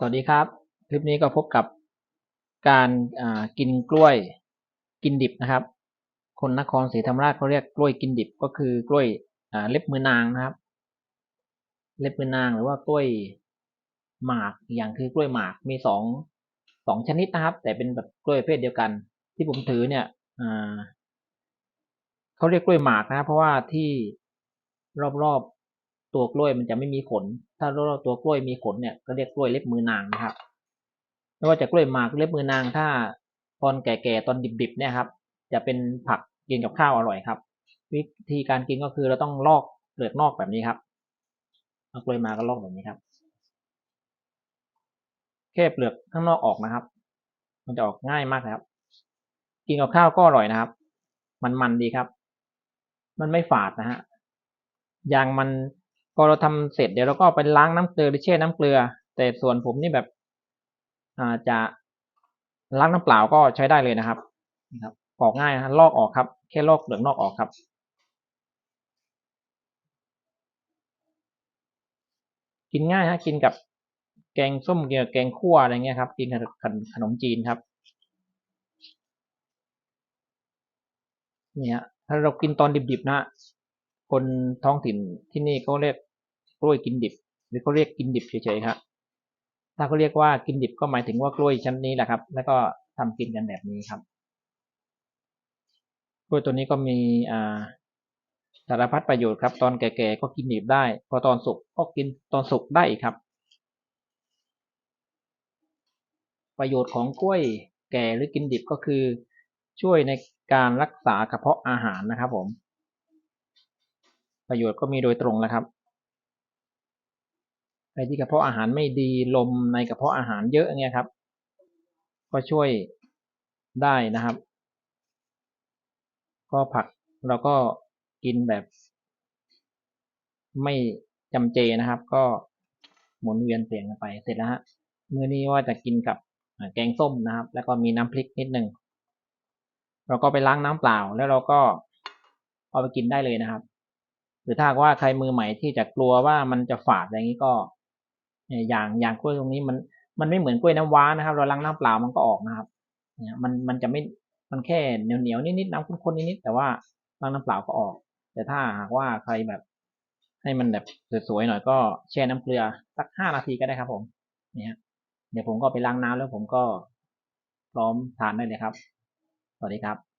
สวัสดีครับ คลิปนี้ก็พบกับการกินกล้วยกินดิบนะครับ คนนครศรีธรรมราชเขาเรียกกล้วยกินดิบก็คือกล้วยเล็บมือนางนะครับ เล็บมือนางหรือว่ากล้วยหมากอย่างคือกล้วยหมากมีสองสองชนิดนะครับ แต่เป็นแบบกล้วยประเภทเดียวกัน ที่ผมถือเนี่ยเขาเรียกกล้วยหมากนะเพราะว่าที่รอบๆ ตัวกล้วยมันจะไม่มีขน ถ้าเรอบๆตัวกล้วยมีขนเนี่ยก็เรียกกล้วยเล็บมือนางนะครับไม่ว่าจะกล้วยหมากเล็บมือนาง ถ้าตอนแก่ๆตอนดิบๆเนี่ยครับจะเป็นผักกินกับข้าวอร่อยครับ วิธีการกินก็คือเราต้องลอกเปลือกนอกแบบนี้ครับเอากล้วยมาก็ลอกแบบนี้ครับ แค่เปลือกข้างนอกออกนะครับ มันจะออกง่ายมากครับ กินกับข้าวก็อร่อยนะครับ มันๆดีครับ มันไม่ฝาดนะฮะยางมัน พอเราทำเสร็จเดี๋ยวเราก็ไปล้างน้ำเกลือหรือแช่น้ำเกลือ แต่ส่วนผมนี่แบบอาจะล้างน้ำเปล่าก็ใช้ได้เลยนะครับนะครับปอกง่ายนะลอกออกครับ แค่ลอกเปลือกนอกออกครับ กินง่ายฮะกินกับแกงส้มเกี่ยวแกงคั่วอะไรเงี้ยครับ กินกับขนมจีนครับเนี่ยถ้าเรากินตอนดิบๆนะ คนท้องถิ่นที่นี่เขาเรียก กล้วยกินดิบ หรือเขาเรียกกินดิบเฉยๆครับถ้าเขาเรียกว่ากินดิบก็หมายถึงว่ากล้วยชั้นนี้แหละครับ แล้วก็ทำกินกันแบบนี้ครับกล้วยตัวนี้ก็มีอ่าสารพัดประโยชน์ครับ ตอนแก่ๆก็กินดิบได้ พอตอนสุกก็กินตอนสุกได้อีกครับ ประโยชน์ของกล้วยแก่หรือกินดิบก็คือช่วยในการรักษากระเพาะอาหารนะครับผม ประโยชน์ก็มีโดยตรงแล้วครับ ใครที่กระเพาะอาหารไม่ดีลมในกระเพาะอาหารเยอะเงี้ยครับ ก็ช่วยได้นะครับ ก็ผักเราก็กินแบบ ไม่จำเจนะครับ ก็หมุนเวียนเปลี่ยนกันไปเสร็จแล้วฮะมื้อนี้ว่าจะกินกับแกงส้มนะครับ แล้วก็มีน้ำพริกนิดหนึ่งเราก็ไปล้างน้ำเปล่า แล้วเราก็เอาไปกินได้เลยนะครับ หรือถ้าว่าใครมือใหม่ที่จะกลัวว่ามันจะฝาดอะไรอย่างนี้ก็ อย่างอย่างกล้วยตรงนี้มันมันไม่เหมือนกล้วยน้ำว้านะครับ เราล้างน้ำเปล่ามันก็ออกนะครับเนี่ยมันมันจะไม่มันแค่เหนียวเหนียวนิดๆน้ำข้นๆนิดๆแต่ว่าล้างน้ำเปล่าก็ออก แต่ถ้าหากว่าใครแบบ ให้มันแบบสวยๆหน่อยก็แช่น้ำเกลือสักห้านาทีก็ได้ครับผมเนี่ยเดี๋ยวผมก็ไปล้างน้ำแล้วผมก็พร้อมทานได้เลยครับ สวัสดีครับ